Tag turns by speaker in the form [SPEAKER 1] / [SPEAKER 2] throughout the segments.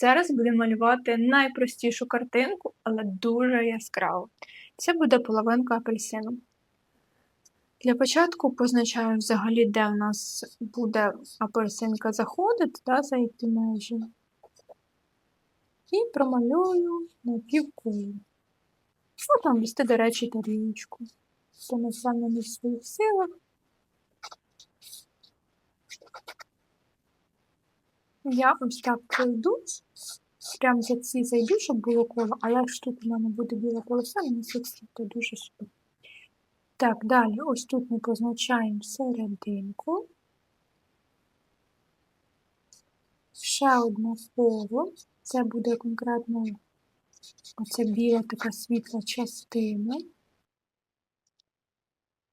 [SPEAKER 1] Зараз будемо малювати найпростішу картинку, але дуже яскраву. Це буде половинка апельсину. Для початку позначаю взагалі, де в нас буде апельсинка заходити, да, зайти межі. І промалюю на півкулі. Ну, там вести, до речі, тарілочку. Це саме не в своїх силах. Я ось так пройду, прям за ці зайду, щоб було коло, але ж тут у мене буде біла полоса, мені це дуже супер. Так, далі, ось тут ми позначаємо серединку. Ще одне коло. Це буде конкретно оця біла така світла частина.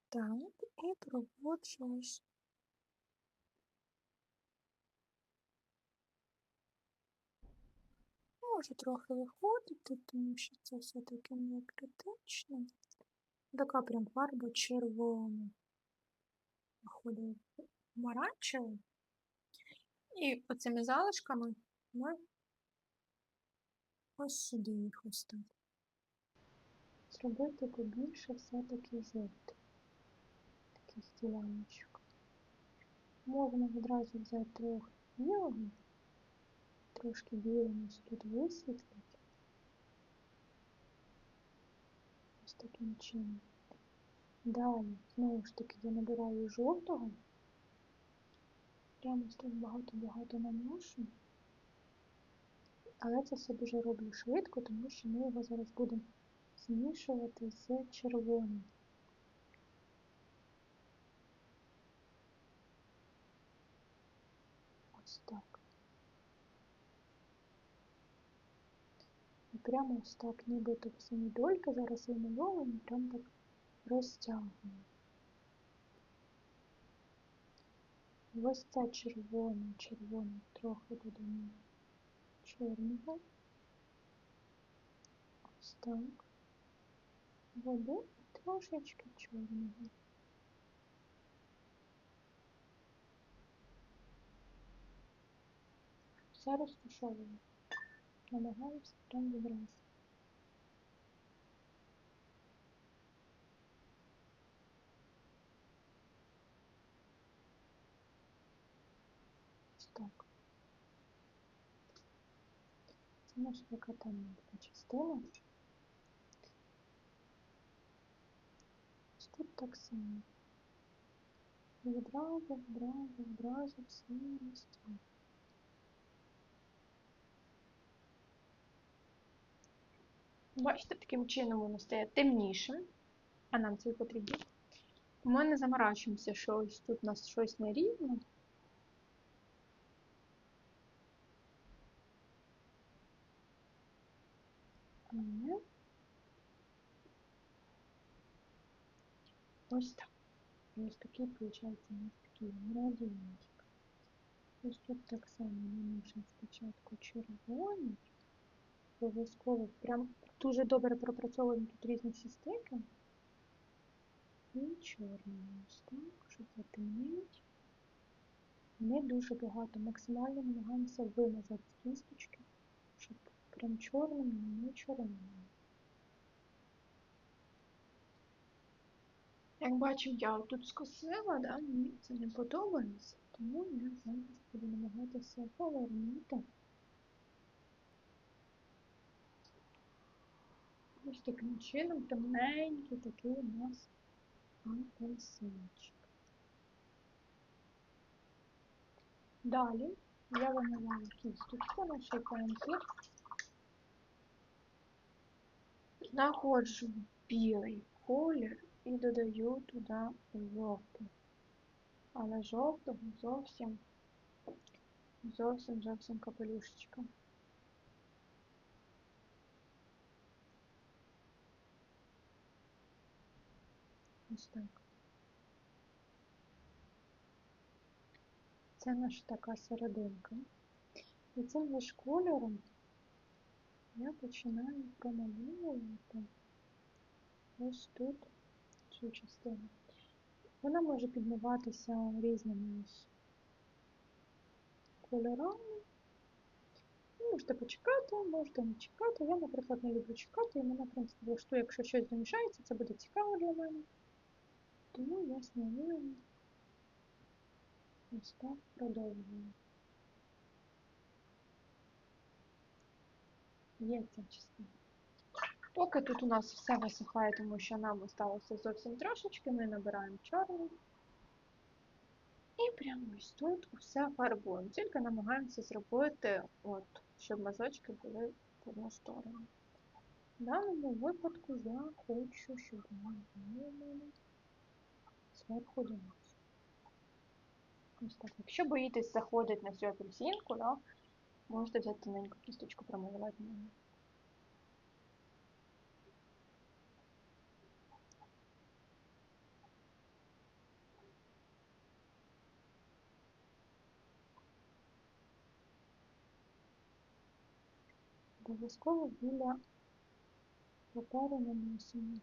[SPEAKER 1] Так, і проводжу ось Може трохи виходити, тому що це все-таки не критично. Така прям фарба червона. Виходить помаранчева. І оцими залишками ми ось сюди їх ось. Зробити побільше все-таки жовтий. Таких діляночок. Можна відразу взяти трохи білого трошки білим ось тут висвітлити. Ось таким чином. Далі, знову ж таки, я набираю жовтого. Прямо ось тут багато-багато наношу. Але це все дуже роблю швидко, тому що ми його зараз будемо змішувати з червоним. Ось так. І прямо ось так, нібито самі дольки зараз вимальовані, прямо так розтягуємо. Ось це червоне, червоне, трохи додамо чорного. Ось так. Води трошечки чорного. Все розташовуємо. Намагаюся прямо відразу. Ось так. Це наша така темна частина. Ось тут так само. І відразу, відразу, відразу все розтягуємо. Бачите, таким чином воно стає темнішим, а нам це і потрібно. Ми не заморачуємося, що ось тут у нас щось нерівно. Ось так. Ось такий, виходить, у нас такий градієнтик. Ось тут так само наносимо спочатку червоний обов'язково прям дуже добре пропрацьовуємо тут різні всі стики. І чорний ось так, щоб затемнити. Не дуже багато. Максимально намагаємося вимазати кісточки, щоб прям чорним, не чорним. Як бачимо, я тут скосила, да? мені це не подобається, тому я зараз буду намагатися повернути. Ось таким чином темненький такий у нас апельсинчик. Далі я вимиваю кісточку на шиканки. Знаходжу білий колір і додаю туди жовтий. Але жовтого зовсім зовсім зовсім капелюшечка. Ось так. Це наша така серединка. І цим ж кольором я починаю промальовувати ось тут цю частину. Вона може підмиватися різними кольорами. можете почекати, можете не чекати. Я, наприклад, не люблю чекати, і мене, в принципі, влаштує, якщо щось замішається, це буде цікаво для мене. Тому я сміливо ось так продовжую. Є ця частина. Поки тут у нас все висихає, тому що нам осталося зовсім трошечки, ми набираємо чорний. І прямо ось тут все фарбуємо. Тільки намагаємося зробити, от, щоб мазочки були в одну сторону. В даному випадку я хочу, щоб вони були у мене донизу. Ось. Якщо боїтесь заходити на цю апельсинку, да, можете взяти тоненьку кісточку, промалювати на неї. Обов'язково біля паперу наносимо.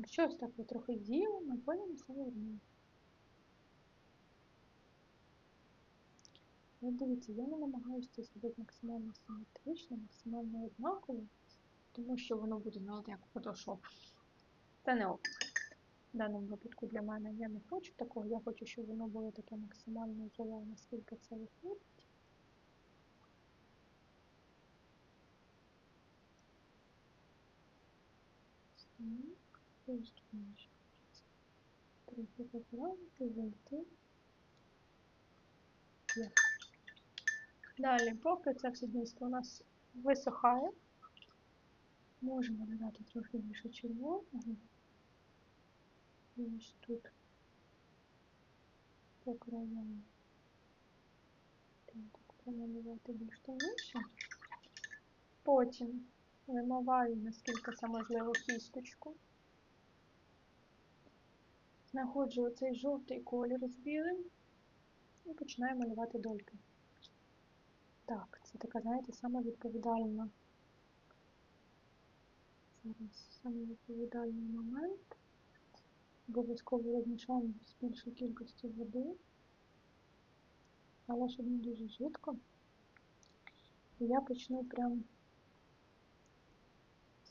[SPEAKER 1] Якщо ось так ви трохи ділимо, потім все одно. От дивіться, я не намагаюся це зробити максимально симетрично, максимально однаково, тому що воно буде ну, як фотошоп. Це не ок. В даному випадку для мене я не хочу такого, я хочу, щоб воно було таке максимально живе, наскільки це виходить. Так, ще хочеться трохи поправити, зайти. Є. Далі, поки це все дійство у нас висохає, можемо додати трохи більше червоного. І ось тут по краям так промалювати більш темніше. Потім вимиваю, наскільки це можливо, кісточку. Знаходжу оцей жовтий колір з білим і починаю малювати дольки. Так, це така, знаєте, саме відповідальна. Зараз саме відповідальний момент. Обов'язково розмішаємо з більшою кількістю води, але щоб не дуже жидко. І я почну прям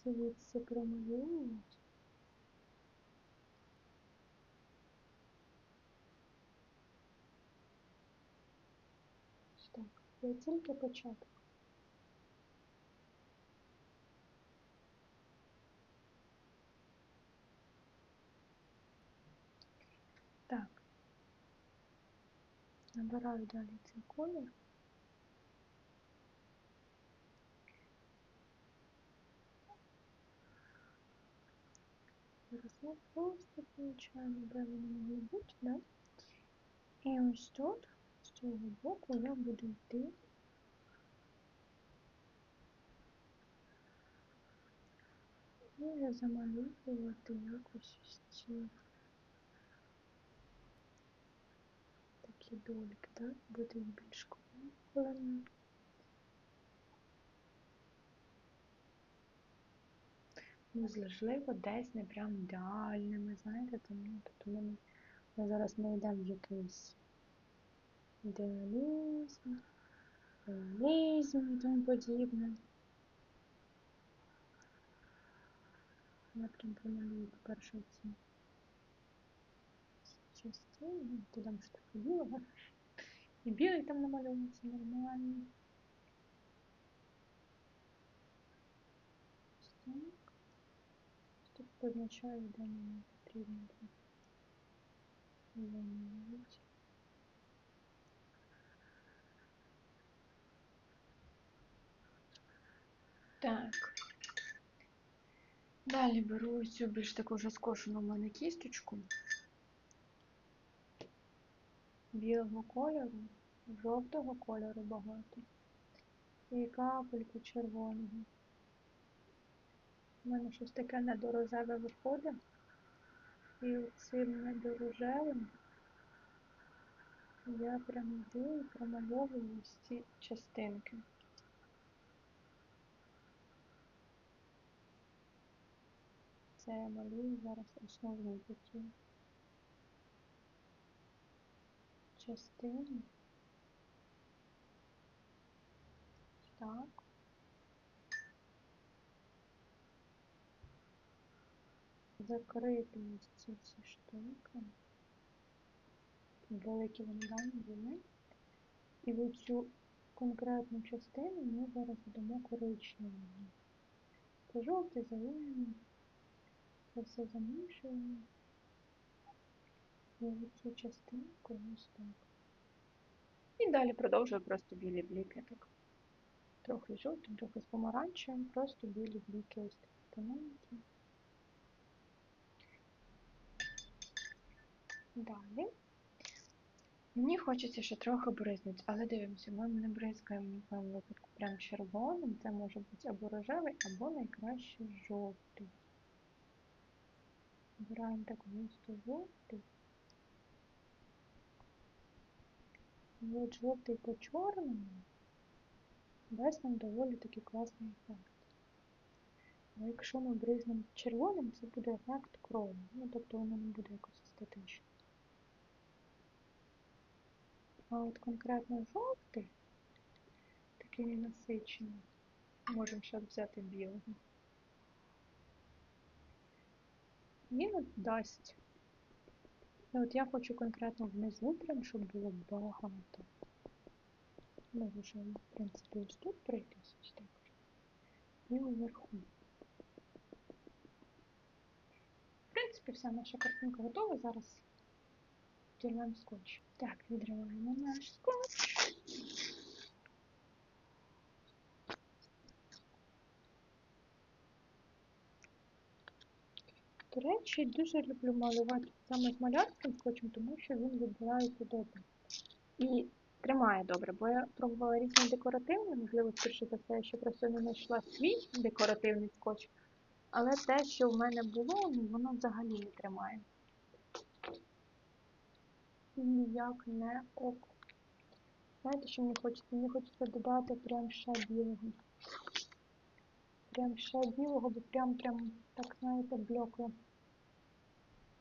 [SPEAKER 1] звідси промальовувати. це тільки початок. Так. Набираю далі цей колір. Зараз я просто получаємо, де вони могли бути, да? І ось тут, з Цього боку, я буду йти. І замалювати якось ось ці такі дольки, да? Буде більш крупними. Можливо, десь не прям ідеальними, знаєте, там, ну, тобто ми зараз не йдемо в якийсь ідеалізм, реалізм і тому подібне. Я прям промалюю, по-перше, ці частини, ну, додам ж трохи білого. І білий там намальовується нормально. Ось так. Тут позначаю, де мені потрібно замінити. Так. Далі беру цю більш таку вже скошену в мене кісточку білого кольору, жовтого кольору багато і капельку червоного. У мене щось таке недорожеве виходить. І цим недорожевим я прям йду і промальовую ці частинки. Це я малюю зараз основну такі частини. так. Закрити ось ці штуки. Великі вони дані були. І в цю конкретну частину ми зараз додамо коричневий. Це жовтий, зелений. Це все замішуємо. І цю частинку ось так. І далі продовжую просто білі бліки. Так. Трохи жовтим, трохи з помаранчевим, просто білі бліки ось такі тоненькі. Далі. Мені хочеться ще трохи бризнути, але дивимося, ми не бризкаємо в випадку прям червоним. Це може бути або рожевий, або найкраще жовтий. Збираємо так густо жовтий. От жовтий по чорному дасть нам доволі такий класний ефект. А якщо ми бризнемо червоним, це буде ефект крові. Ну, тобто воно не буде якось естетично. А от конкретно жовтий, такий ненасичений, можемо ще взяти білого. Він дасть. От я хочу конкретно внизу, прям, щоб було багато. Можемо, в принципі, ось тут пройтись ось так. І уверху. В принципі, вся наша картинка готова. Зараз відриваємо скотч. Так, відриваємо наш скотч. До речі, дуже люблю малювати саме з малярським скотчем, тому що він відбирається добре. І тримає добре, бо я пробувала різні декоративні, можливо, вперше за я ще просто не знайшла свій декоративний скотч. Але те, що в мене було, ну, воно взагалі не тримає. Ніяк не ок. Знаєте, що мені хочеться? Мені хочеться додати прям ще білого. Прям ще білого, бо прям прям так, знаєте,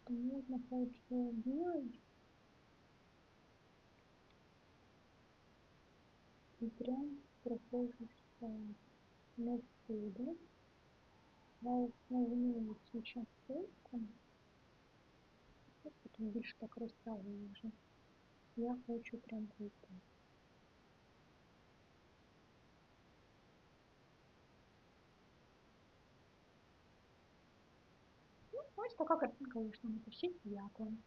[SPEAKER 1] блекло. Тому знаходжу білий. І прям проходжу все не всюди. Я основную цю частинку. Потім більше так розтягую вже. Я хочу прям пройти. Ну, ось така картинка вийшла. Напишіть, як вам.